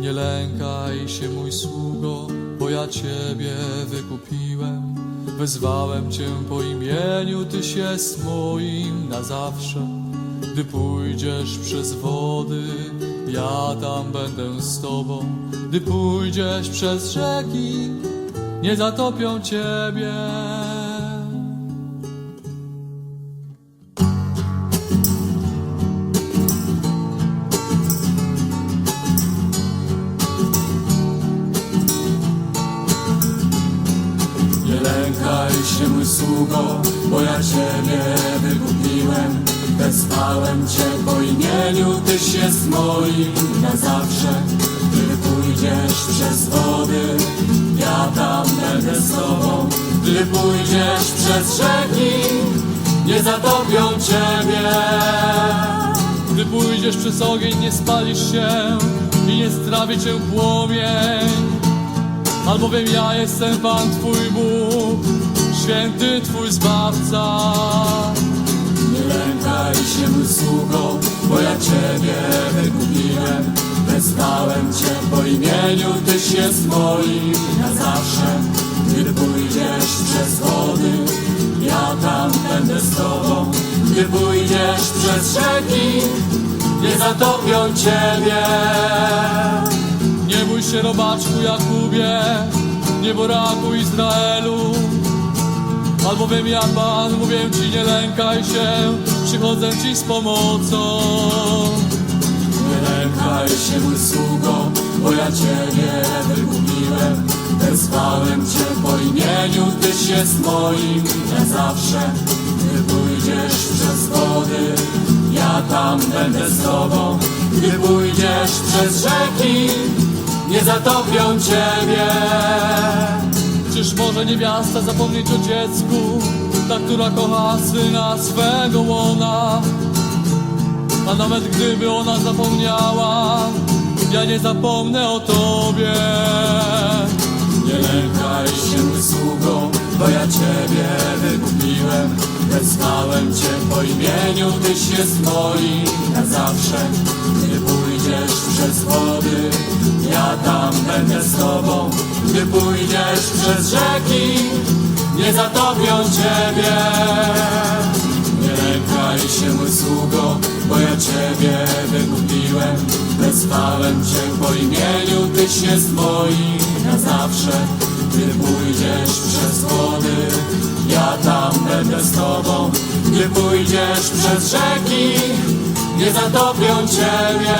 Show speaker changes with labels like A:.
A: Nie lękaj się, mój sługo, bo ja Ciebie wykupiłem. Wezwałem Cię po imieniu, Tyś jest moim na zawsze. Gdy pójdziesz przez wody, ja tam będę z Tobą. Gdy pójdziesz przez rzeki, nie zatopią Ciebie. Się, mój sługo, bo ja Ciebie wykupiłem. Wezwałem Cię po imieniu, Tyś jest moim na zawsze. Gdy pójdziesz przez wody, ja tam będę z Tobą. Gdy pójdziesz przez rzeki, nie zatopią Ciebie. Gdy pójdziesz przez ogień, nie spalisz się i nie strawi Cię płomień. Albowiem ja jestem Pan Twój Bóg, święty Twój Zbawca. Nie lękaj się, mój sługo, bo ja Ciebie wykupiłem. Wezwałem Cię po imieniu, Tyś jest moim na zawsze. Gdy pójdziesz przez wody, ja tam będę z Tobą. Gdy pójdziesz przez rzeki, nie zatopią Ciebie. Nie bój się robaczku Jakubie, nie boraku Izraelu. Albowiem ja Pan, mówię Ci nie lękaj się, przychodzę Ci z pomocą. Nie lękaj się mój sługo, bo ja Ciebie wykupiłem. Wezwałem Cię po imieniu, Tyś jest moim na zawsze. Gdy pójdziesz przez wody, ja tam będę z Tobą. Gdy pójdziesz przez rzeki, nie zatopią Ciebie. Może niewiasta zapomnieć o dziecku, ta, która kocha syna swego łona? A nawet gdyby ona zapomniała, ja nie zapomnę o Tobie. Nie lękaj się, sługo, bo ja Ciebie wykupiłem. Wezwałem Cię po imieniu, Tyś jest moim na zawsze. Wody, ja tam będę z Tobą. Gdy pójdziesz przez rzeki, nie zatopią Ciebie. Nie lękaj się, mój sługo, bo ja Ciebie wykupiłem. Wezwałem Cię po imieniu, Tyś jest moim na zawsze. Gdy pójdziesz przez wody, ja tam będę z Tobą. Gdy pójdziesz przez rzeki, nie zatopią Ciebie.